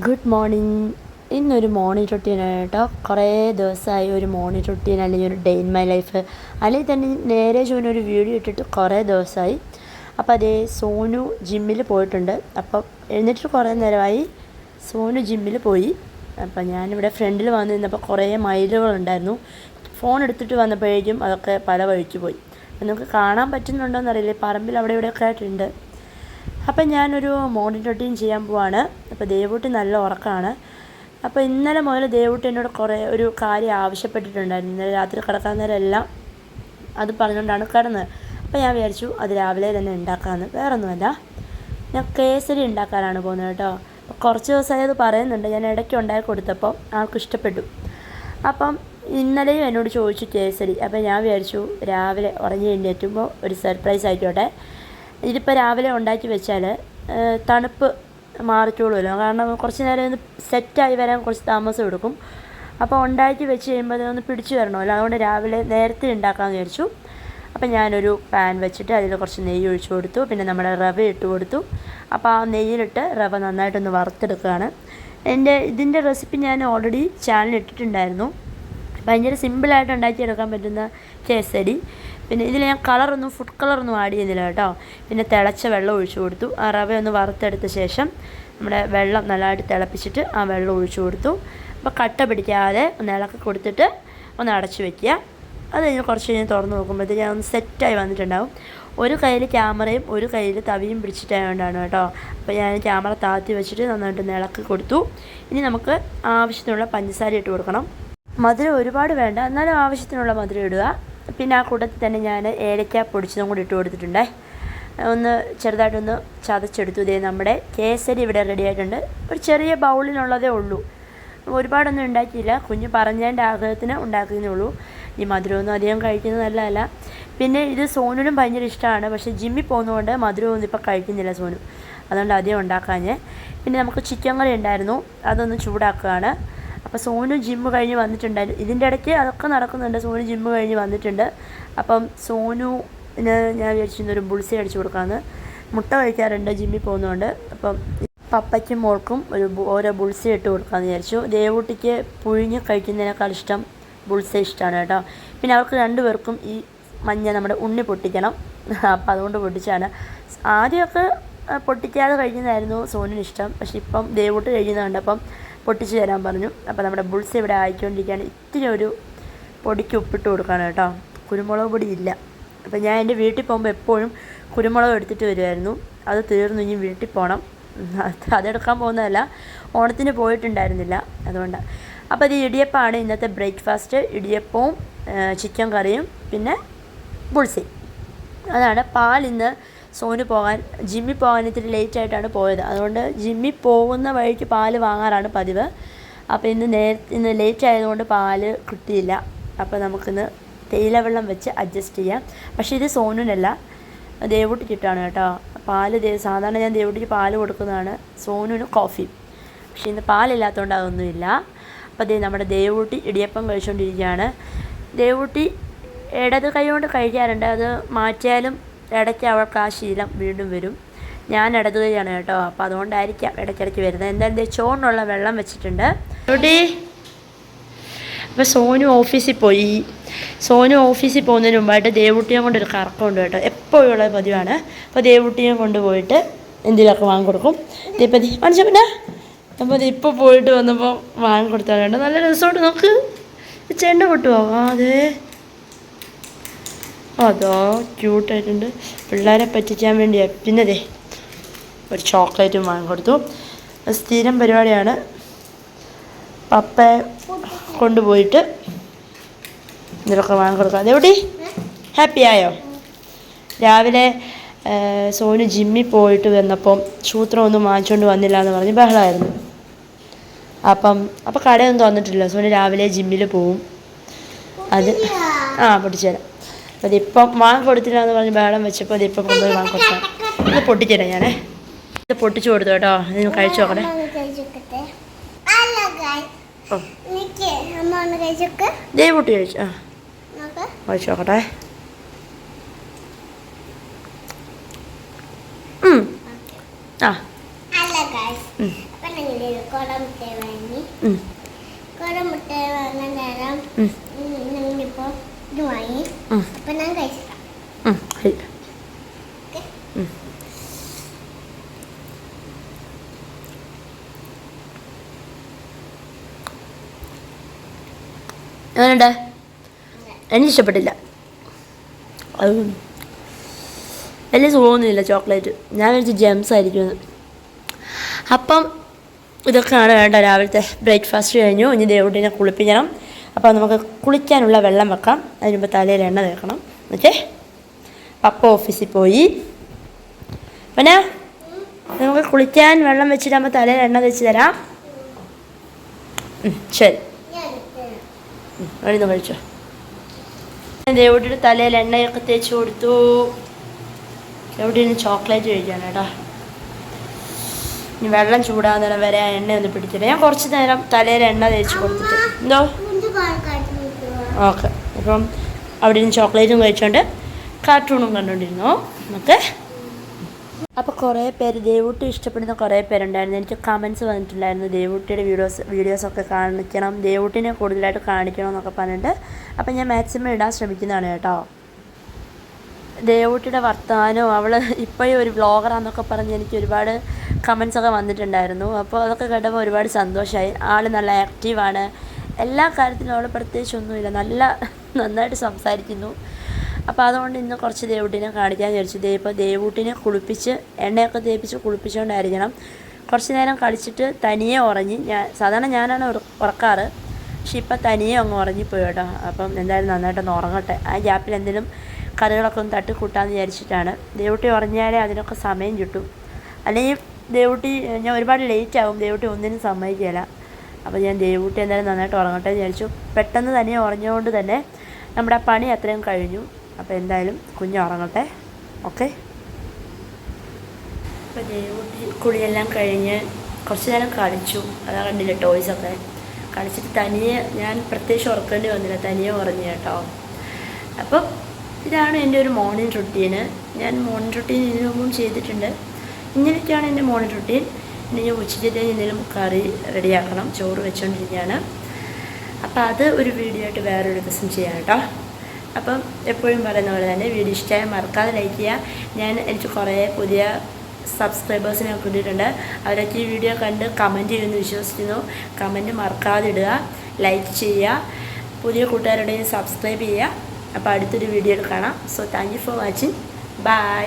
Good morning ഇന്നൊരു morning റൊട്ടീനാണ് കേട്ടോ. കുറേ ദിവസമായി ഒരു മോർണിംഗ് റൊട്ടീൻ അല്ലെങ്കിൽ ഒരു ഡേ ഇൻ മൈ ലൈഫ് അല്ലെങ്കിൽ തന്നെ നേരെ ജോയിൻ ഒരു വീഡിയോ ഇട്ടിട്ട് കുറേ ദിവസമായി. അപ്പോൾ അതേ സോനു ജിമ്മിൽ പോയിട്ടുണ്ട്. അപ്പം എഴുന്നേറ്റ് കുറേ നേരമായി സോനു ജിമ്മിൽ പോയി. അപ്പം ഞാനിവിടെ ഫ്രണ്ടിൽ വന്ന് നിന്നപ്പോൾ കുറേ മയിലുകളുണ്ടായിരുന്നു ഫോൺ എടുത്തിട്ട് വന്നപ്പോഴേക്കും അതൊക്കെ പല വഴിക്ക് പോയി. നമുക്ക് കാണാൻ പറ്റുന്നുണ്ടോ എന്നറിയില്ല പറമ്പിൽ അവിടെ ഇവിടെയൊക്കെ ആയിട്ടുണ്ട്. അപ്പം ഞാനൊരു മോർണിംഗ് റൊട്ടീൻ ചെയ്യാൻ പോവാണ്. അപ്പോൾ ദേവൂട്ടി നല്ല ഉറക്കമാണ് അപ്പോൾ ഇന്നലെ മുതൽ ദേവൂട്ടി എന്നോട് കുറേ ഒരു കാര്യം ആവശ്യപ്പെട്ടിട്ടുണ്ടായിരുന്നു. ഇന്നലെ രാത്രി കിടക്കാൻ നേരം എല്ലാം അത് പറഞ്ഞുകൊണ്ടാണ് കിടന്നത്. അപ്പോൾ ഞാൻ വിചാരിച്ചു അത് രാവിലെ തന്നെ ഉണ്ടാക്കാമെന്ന്. വേറൊന്നുമല്ല. ഞാൻ കേസരി ഉണ്ടാക്കാനാണ് പോകുന്നത് കേട്ടോ. കുറച്ച് ദിവസമായി അത് പറയുന്നുണ്ട്. ഞാൻ ഇടയ്ക്ക് ഉണ്ടാക്കി കൊടുത്തപ്പോൾ ആൾക്ക് ഇഷ്ടപ്പെട്ടു. അപ്പം ഇന്നലെയും എന്നോട് ചോദിച്ചു കേസരി. അപ്പോൾ ഞാൻ വിചാരിച്ചു രാവിലെ ഉറങ്ങി എഴുന്നേറ്റുമ്പോൾ ഒരു സർപ്രൈസ് ആയിക്കോട്ടെ. ഇതിപ്പോൾ രാവിലെ ഉണ്ടാക്കി വെച്ചാൽ തണുപ്പ് മാറിക്കോളുമല്ലോ. കാരണം കുറച്ച് നേരം ഒന്ന് സെറ്റായി വരാൻ കുറച്ച് താമസം എടുക്കും. അപ്പോൾ ഉണ്ടാക്കി വെച്ച് കഴിയുമ്പോൾ അതിനൊന്ന് പിടിച്ചു വരണമല്ലോ. അതുകൊണ്ട് രാവിലെ നേരത്തെ ഉണ്ടാക്കാമെന്ന് വിചാരിച്ചു. അപ്പം ഞാനൊരു പാൻ വെച്ചിട്ട് അതിൽ കുറച്ച് നെയ്യ് ഒഴിച്ചു കൊടുത്തു. പിന്നെ നമ്മുടെ റവ ഇട്ട് കൊടുത്തു. അപ്പോൾ ആ നെയ്യിലിട്ട് റവ നന്നായിട്ടൊന്ന് വറുത്തെടുക്കുകയാണ്. എന്റെ ഇതിന്റെ റെസിപ്പി ഞാൻ ഓൾറെഡി ചാനലിൽ ഇട്ടിട്ടുണ്ടായിരുന്നു. ഭയങ്കര സിമ്പിളായിട്ട് ഉണ്ടാക്കിയെടുക്കാൻ പറ്റുന്ന കേസരി. പിന്നെ ഇതിൽ ഞാൻ കളറൊന്നും ഫുഡ് കളറൊന്നും ആഡ് ചെയ്യുന്നില്ല കേട്ടോ. പിന്നെ തിളച്ച വെള്ളം ഒഴിച്ചു കൊടുത്തു. ആ റവ ഒന്ന് വറുത്തെടുത്ത ശേഷം നമ്മുടെ വെള്ളം നല്ലതായിട്ട് തിളപ്പിച്ചിട്ട് ആ വെള്ളം ഒഴിച്ചു കൊടുത്തു. അപ്പോൾ കട്ട പിടിക്കാതെ ഒന്ന് ഇളക്കി കൊടുത്തിട്ട് ഒന്ന് അടച്ചു വെക്കുക. അത് കഴിഞ്ഞ് കുറച്ച് കഴിഞ്ഞ് തുറന്ന് നോക്കുമ്പോഴത്തേക്ക് ഒന്ന് സെറ്റായി വന്നിട്ടുണ്ടാവും. ഒരു കയ്യിൽ ക്യാമറയും ഒരു കയ്യിൽ തവിയും പിടിച്ചിട്ടായതുകൊണ്ടാണ് കേട്ടോ. അപ്പോൾ ഞാൻ ക്യാമറ താഴ്ത്തി വെച്ചിട്ട് നന്നായിട്ട് ഇളക്കി കൊടുത്തു. ഇനി നമുക്ക് ആവശ്യത്തിനുള്ള പഞ്ചസാര ഇട്ട് കൊടുക്കണം. മധുരം ഒരുപാട് വേണ്ട. എന്നാലും ആവശ്യത്തിനുള്ള മധുരം ഇടുക. പിന്നെ ആ കൂട്ടത്തിൽ തന്നെ ഞാൻ ഏലക്ക പൊടിച്ചതും കൂടി ഇട്ട് കൊടുത്തിട്ടുണ്ടേ. ഒന്ന് ചെറുതായിട്ടൊന്ന് ചതച്ചെടുത്തു. ഇതേ നമ്മുടെ കേസരി ഇവിടെ റെഡി ആയിട്ടുണ്ട്. ഒരു ചെറിയ ബൗളിനുള്ളതേ ഉള്ളൂ. ഒരുപാടൊന്നും ഉണ്ടാക്കിയില്ല. കുഞ്ഞ് പറഞ്ഞതിന്റെ ആഗ്രഹത്തിന് ഉണ്ടാക്കുന്നേ ഉള്ളൂ. ഈ മധുരമൊന്നും അധികം കഴിക്കുന്നത് നല്ലതല്ല. പിന്നെ ഇത് സോനുനും ഭയങ്കര ഇഷ്ടമാണ്. പക്ഷേ ജിമ്മിൽ പോകുന്നതുകൊണ്ട് മധുരമൊന്നും ഇപ്പോൾ കഴിക്കുന്നില്ല സോനു. അതുകൊണ്ട് അധികം ഉണ്ടാക്കാഞ്ഞ്. പിന്നെ നമുക്ക് ചിക്കൻ കറി ഉണ്ടായിരുന്നു. അതൊന്ന് ചൂടാക്കുകയാണ്. അപ്പോൾ സോനു ജിമ്മ് കഴിഞ്ഞ് വന്നിട്ടുണ്ടായിരുന്നു. ഇതിന്റെ ഇടയ്ക്ക് അതൊക്കെ നടക്കുന്നുണ്ട്. സോനു ജിമ്മ് കഴിഞ്ഞ് വന്നിട്ടുണ്ട്. അപ്പം സോനുവിന് ഞാൻ വിചാരിച്ചിരുന്നൊരു ബുൾസി അടിച്ചു കൊടുക്കാമെന്ന് മുട്ട കഴിക്കാറുണ്ട് ജിമ്മിൽ പോകുന്നതുകൊണ്ട് അപ്പം പപ്പയ്ക്കും മോൾക്കും ഒരു ഓരോ ബുൾസി ഇട്ട് കൊടുക്കാമെന്ന് വിചാരിച്ചു. ദേവൂട്ടിക്ക് പുഴുങ്ങി കഴിക്കുന്നതിനേക്കാൾ ഇഷ്ടം ബുൾസ ഇഷ്ടമാണ് കേട്ടോ. പിന്നെ അവർക്ക് രണ്ടുപേർക്കും ഈ മഞ്ഞ നമ്മുടെ ഉണ്ണി പൊട്ടിക്കണം. അപ്പം അതുകൊണ്ട് പൊട്ടിച്ചാണ്. ആദ്യമൊക്കെ പൊട്ടിക്കാതെ കഴിക്കുന്നതായിരുന്നു സോനിന് ഇഷ്ടം. പക്ഷെ ഇപ്പം ദേവൂട്ട് കഴിക്കുന്നത് കണ്ടപ്പം പൊട്ടിച്ച് തരാൻ പറഞ്ഞു. അപ്പോൾ നമ്മുടെ ബുൾസ് ഇവിടെ ആയിക്കൊണ്ടിരിക്കുകയാണ്. ഇത്തിരി ഒരു പൊടിക്ക് ഉപ്പിട്ട് കൊടുക്കണം കേട്ടോ. കുരുമുളക് പൊടി ഇല്ല. അപ്പോൾ ഞാൻ എന്റെ വീട്ടിൽ പോകുമ്പോൾ എപ്പോഴും കുരുമുളക് എടുത്തിട്ട് വരുമായിരുന്നു. അത് തീർന്നു ഇനി വീട്ടിൽ പോകണം. അത് അതെടുക്കാൻ പോകുന്നതല്ല. ഓണത്തിന് പോയിട്ടുണ്ടായിരുന്നില്ല. അതുകൊണ്ടാണ് അപ്പോൾ ഇത് ഇടിയപ്പമാണ് ഇന്നത്തെ ബ്രേക്ക്ഫാസ്റ്റ്. ഇടിയപ്പവും ചിക്കൻ കറിയും പിന്നെ ബുൾസി അതാണ് പാൽ ഇന്ന് സോനു പോകാൻ ജിമ്മി പോകാൻ ഇത്തിരി ലേറ്റ് ആയിട്ടാണ് പോയത്. അതുകൊണ്ട് ജിമ്മി പോകുന്ന വഴിക്ക് പാൽ വാങ്ങാറാണ് പതിവ്. അപ്പോൾ ഇന്ന് നേര ഇന്ന് ലേറ്റ് ആയതുകൊണ്ട് പാൽ കിട്ടിയില്ല. അപ്പോൾ നമുക്കിന്ന് തേയില വെള്ളം വെച്ച് അഡ്ജസ്റ്റ് ചെയ്യാം. പക്ഷേ ഇത് സോനുനല്ല ദേവൂട്ടി കിട്ടാണ് കേട്ടോ. പാൽ സാധാരണ ഞാൻ ദേവൂട്ടിക്ക് പാൽ കൊടുക്കുന്നതാണ് സോനുവിന് കോഫി പക്ഷേ ഇന്ന് പാലില്ലാത്തതുകൊണ്ട് അതൊന്നുമില്ല. അപ്പോൾ ദേ നമ്മുടെ ദേവൂട്ടി ഇടിയപ്പം കഴിച്ചുകൊണ്ടിരിക്കുകയാണ് ദേവൂട്ടി ഇടത് കൈ കൊണ്ട് കഴിക്കാറുണ്ട്. അത് മാറ്റിയാലും ഇടയ്ക്ക് അവൾക്ക് ആ ശീലം വീണ്ടും വരും. ഞാൻ ഇടതുകയാണ് കേട്ടോ. അപ്പോൾ അതുകൊണ്ടായിരിക്കാം ഇടയ്ക്കിടയ്ക്ക് വരുന്നത്. എന്തായാലും ചോറിനുള്ള വെള്ളം വെച്ചിട്ടുണ്ട്. ദേവൂട്ടി അപ്പോൾ സോനു ഓഫീസിൽ പോയി. സോനു ഓഫീസിൽ പോകുന്നതിന് മുമ്പായിട്ട് ദേവുട്ടിയും കൊണ്ടൊരു കറക്കമുണ്ട് കേട്ടോ. എപ്പോഴും ഉള്ള പതിവാണ്. അപ്പോൾ ദേവുട്ടിയും കൊണ്ടുപോയിട്ട് എന്തെങ്കിലുമൊക്കെ വാങ്ങിക്കൊടുക്കും ദീപതി മനുഷ്യ പിന്നെ. അപ്പോൾ അത് ഇപ്പോൾ പോയിട്ട് വന്നപ്പോൾ വാങ്ങിക്കൊടുത്താൽ കേട്ടോ നല്ല രസമുണ്ട്. നോക്ക് ചെണ്ട പൊട്ടുവോ? അതെ. അതോ ക്യൂട്ടായിട്ടുണ്ട് പിള്ളേരെ പറ്റിക്കാൻ വേണ്ടിയാണ് പിന്നെ ദേ ഒരു ചോക്ലേറ്റും വാങ്ങിക്കൊടുത്തു കൊടുത്തു. സ്ഥിരം പരിപാടിയാണ്. പപ്പയെ കൊണ്ടുപോയിട്ട് ഇതിലൊക്കെ വാങ്ങിക്കൊടുക്കാം അതെവിടെ ഹാപ്പി ആയോ? രാവിലെ സോനു ജിമ്മിൽ പോയിട്ട് വന്നപ്പം സൂത്രം ഒന്നും വാങ്ങിച്ചുകൊണ്ട് വന്നില്ല എന്ന് പറഞ്ഞ് ബഹളമായിരുന്നു അപ്പം അപ്പം കടയൊന്നും തന്നിട്ടില്ല സോനു രാവിലെ ജിമ്മിൽ പോവും. അത് ആ പൊട്ടിച്ചുതരാം അപ്പം വാങ്ങി കൊടുത്തില്ല എന്ന് പറഞ്ഞ് ബഹളം വെച്ചപ്പോൾ അതിപ്പം കൊണ്ടുപോയി വാങ്ങിക്കൊടുത്താൽ ഇത് പൊട്ടിച്ചിടാം ഞാനേ? ഇത് പൊട്ടിച്ചു കൊടുത്തു കേട്ടോ ഇത് കഴിച്ചു നോക്കണേ ദേവൂട്ടി കഴിച്ചു. ആ. കഴിച്ചു നോക്കട്ടെ. ആ. വാങ്ങി മുട്ടായി വാങ്ങാൻ നേരം ഉം, ഞങ്ങളിപ്പോ ഇത് വാങ്ങി അപ്പൊ ഞാൻ കഴിച്ചിട്ടാ. ഉം, ശരി. ഓക്കെ? ഉം. എങ്ങനെയുണ്ട്? എനിക്ക് ഇഷ്ടപ്പെട്ടില്ല. അത് വലിയ സുഖമൊന്നുമില്ല ചോക്ലേറ്റ്. ഞാൻ വിളിച്ച് ജെംസ് ആയിരിക്കുമെന്ന്. അപ്പം ഇതൊക്കെയാണ് വേണ്ട രാവിലത്തെ ബ്രേക്ക്ഫാസ്റ്റ് കഴിഞ്ഞു. ഇനി ദേവുട്ടിനെ കുളിപ്പിക്കണം. അപ്പോൾ നമുക്ക് കുളിക്കാനുള്ള വെള്ളം വെക്കാം. അതിന് മുമ്പ് തലയിൽ എണ്ണ തേക്കണം. ഓക്കെ പപ്പ ഓഫീസിൽ പോയി. പിന്നെ നമുക്ക് കുളിക്കാൻ വെള്ളം വെച്ചിട്ടാകുമ്പോൾ തലയിൽ എണ്ണ തേച്ച് തരാം. ശരി. വഴിന്ന് കഴിച്ചോ. ദേവുട്ടിയുടെ തലയിൽ എണ്ണയൊക്കെ തേച്ച് കൊടുത്തു. എവിടെയാണ് ചോക്ലേറ്റ് കഴിക്കാൻ കേട്ടോ ഇനി വെള്ളം ചൂടാകുന്നേരം വരെ ആ എണ്ണ ഒന്ന് പിടിച്ചിട്ട് ഞാൻ കുറച്ച് നേരം തലയിൽ എണ്ണ തേച്ച് കൊടുത്തിട്ട്. എന്തോ? ഓക്കെ. അപ്പം അവിടെ നിന്ന് ചോക്ലേറ്റും കഴിച്ചോണ്ട് കാർട്ടൂണും കണ്ടുകൊണ്ടിരുന്നു നമുക്ക് അപ്പോൾ കുറേ പേര് ദേവൂട്ടി ഇഷ്ടപ്പെടുന്ന കുറേ പേരുണ്ടായിരുന്നു. എനിക്ക് കമൻസ് വന്നിട്ടുണ്ടായിരുന്നു. ദേവൂട്ടിയുടെ വീഡിയോസ് വീഡിയോസൊക്കെ കാണിക്കണം. ദേവൂട്ടിനെ കൂടുതലായിട്ട് കാണിക്കണം എന്നൊക്കെ പറഞ്ഞിട്ട്. അപ്പം ഞാൻ മാക്സിമം ഇടാൻ ശ്രമിക്കുന്നതാണ് കേട്ടോ. ദേവൂട്ടിയുടെ വർത്തമാനവും അവൾ ഇപ്പോഴും ഒരു വ്ളോഗറാന്നൊക്കെ പറഞ്ഞ് എനിക്ക് ഒരുപാട് കമൻസൊക്കെ വന്നിട്ടുണ്ടായിരുന്നു. അപ്പോൾ അതൊക്കെ കേട്ടപ്പോൾ ഒരുപാട് സന്തോഷമായി ആൾ നല്ല ആക്റ്റീവാണ് എല്ലാ കാര്യത്തിലും അവളെ പ്രത്യേകിച്ച് ഒന്നുമില്ല നല്ല നന്നായിട്ട് സംസാരിക്കുന്നു. അപ്പോൾ അതുകൊണ്ട് ഇന്ന് കുറച്ച് ദേവൂട്ടിനെ കാണിക്കാൻ വിചാരിച്ചു. ദേ ഇപ്പോൾ ദേവൂട്ടിനെ കുളിപ്പിച്ച് എണ്ണയൊക്കെ തേപ്പിച്ച് കുളിപ്പിച്ചുകൊണ്ടായിരിക്കണം കുറച്ച് നേരം കളിച്ചിട്ട് തനിയെ ഉറങ്ങി. ഞാൻ സാധാരണ ഞാനാണ് ഉറ- ഉറക്കാറ്. പക്ഷെ ഇപ്പം തനിയെ അങ്ങ് ഉറങ്ങിപ്പോയി കേട്ടോ. അപ്പം എന്തായാലും നന്നായിട്ടൊന്ന് ഉറങ്ങട്ടെ. ആ ഗ്യാപ്പിൽ എന്തെങ്കിലും കറികളൊക്കെ ഒന്ന് തട്ടിക്കൂട്ടാന്ന് വിചാരിച്ചിട്ടാണ്. ദേവൂട്ടി ഉറങ്ങിയാലേ അതിനൊക്കെ സമയം കിട്ടും. അല്ലെങ്കിൽ ദേവൂട്ടി ഞാൻ ഒരുപാട് ലേറ്റ് ആകും ദേവൂട്ടി ഒന്നിനും സമ്മതിക്കില്ല അപ്പോൾ ഞാൻ ദേവൂട്ടി എന്തായാലും നന്നായിട്ട് ഉറങ്ങട്ടെ എന്ന് വിചാരിച്ചു. പെട്ടെന്ന് തന്നെ ഉറങ്ങിയതുകൊണ്ട് തന്നെ നമ്മുടെ പണി അത്രയും കഴിഞ്ഞു. അപ്പോൾ എന്തായാലും കുഞ്ഞ് ഉറങ്ങട്ടെ. ഓക്കെ? അപ്പോൾ ദേവൂട്ടി കുളിയെല്ലാം കഴിഞ്ഞ് കുറച്ച് നേരം കളിച്ചു. അതാ കണ്ടില്ല ടോയ്സൊക്കെ കളിച്ചിട്ട് തനിയെ ഞാൻ പ്രത്യേകിച്ച് ഉറക്കേണ്ടി വന്നില്ല. തനിയെ ഉറങ്ങി കേട്ടോ. അപ്പം ഇതാണ് എന്റെ ഒരു മോർണിംഗ് റുട്ടീന് ഞാൻ മോർണിംഗ് റുട്ടീൻ ഇതിനു മുമ്പും ചെയ്തിട്ടുണ്ട്. ഇങ്ങനെയൊക്കെയാണ് എന്റെ മോർണിംഗ് റുട്ടീൻ ഇനി ഞാൻ ഉച്ചയ്ക്കത്തേക്ക് എന്തെങ്കിലും കറി റെഡിയാക്കണം. ചോറ് വെച്ചുകൊണ്ടിരിക്കുകയാണ് അപ്പോൾ അത് ഒരു വീഡിയോ ആയിട്ട് വേറൊരു ദിവസം ചെയ്യാം കേട്ടോ. അപ്പം എപ്പോഴും പറയുന്ന പോലെ തന്നെ വീഡിയോ ഇഷ്ടമായി മറക്കാതെ ലൈക്ക് ചെയ്യുക. ഞാൻ എനിക്ക് കുറേ പുതിയ സബ്സ്ക്രൈബേഴ്സിനെ കൂട്ടിയിട്ടുണ്ട്. അവരൊക്കെ ഈ വീഡിയോ കണ്ട് കമന്റ് ചെയ്യുമെന്ന് വിശ്വസിക്കുന്നു. കമന്റ് മറക്കാതെ ഇടുക ലൈക്ക് ചെയ്യുക പുതിയ കൂട്ടുകാരുടെയും സബ്സ്ക്രൈബ് ചെയ്യുക. അപ്പോൾ അടുത്തൊരു വീഡിയോ കാണാം. So thank you for watching bye